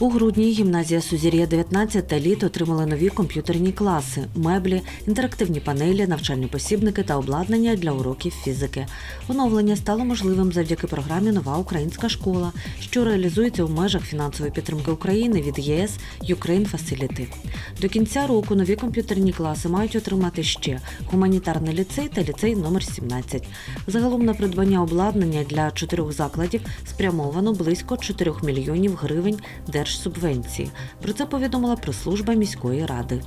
У грудні гімназія Сузір'я 19 та літ отримали нові комп'ютерні класи, меблі, інтерактивні панелі, навчальні посібники та обладнання для уроків фізики. Оновлення стало можливим завдяки програмі Нова українська школа, що реалізується у межах фінансової підтримки України від ЄС Ukraine Facility. До кінця року нові комп'ютерні класи мають отримати ще гуманітарний ліцей та ліцей номер 17. Загалом на придбання обладнання для чотирьох закладів спрямовано близько 4 мільйонів гривень держсубвенції. Про це повідомила прес-служба міської ради.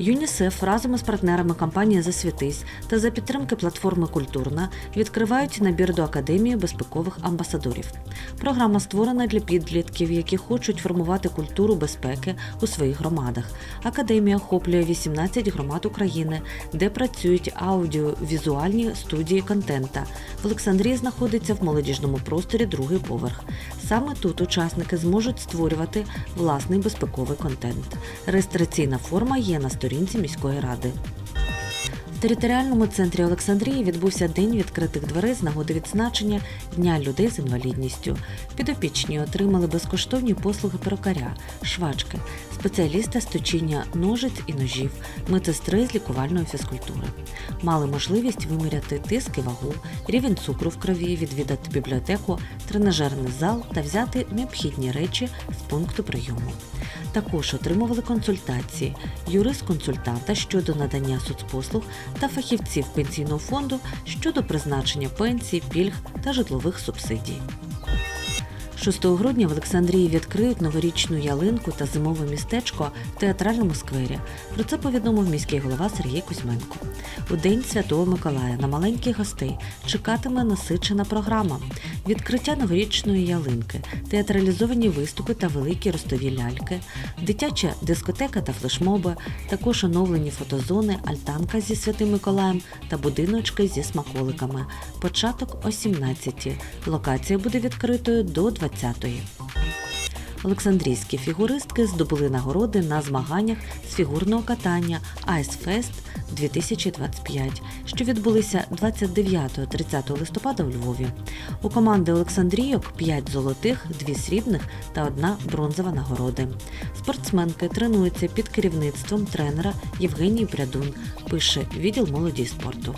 ЮНІСЕФ разом із партнерами компанії Засвітись та за підтримки платформи Культурна відкривають набір до академії безпекових амбасадорів. Програма створена для підлітків, які хочуть формувати культуру безпеки у своїх громадах. Академія охоплює 18 громад України, де працюють аудіовізуальні студії контента. В Олександрії знаходиться в молодіжному просторі другий поверх. Саме тут учасники зможуть створювати власний безпековий контент. Реєстраційна форма є на сторінці міської ради. В територіальному центрі Олександрії відбувся день відкритих дверей з нагоди відзначення Дня людей з інвалідністю. Підопічні отримали безкоштовні послуги перукаря, швачки, спеціаліста з точіння ножиць і ножів, медсестри з лікувальної фізкультури. Мали можливість виміряти тиск і вагу, рівень цукру в крові, відвідати бібліотеку, тренажерний зал та взяти необхідні речі з пункту прийому. Також отримували консультації юрист-консультанта щодо надання соцпослуг та фахівців пенсійного фонду щодо призначення пенсій, пільг та житлових субсидій. 6 грудня в Олександрії відкриють новорічну ялинку та зимове містечко в театральному сквері. Про це повідомив міський голова Сергій Кузьменко. У день Святого Миколая на маленьких гостей чекатиме насичена програма: відкриття новорічної ялинки, театралізовані виступи та великі ростові ляльки, дитяча дискотека та флешмоби, також оновлені фотозони, альтанка зі Святим Миколаєм та будиночки зі смаколиками. Початок о 17 Локація буде відкритою до 20-ї. Олександрійські фігуристки здобули нагороди на змаганнях з фігурного катання Айсфест 2025, що відбулися 29-30 листопада у Львові. У команди Олександрійок 5 золотих, 2 срібних та 1 бронзова нагороди. Спортсменки тренуються під керівництвом тренера Євгенії Прядун, пише відділ молоді і спорту.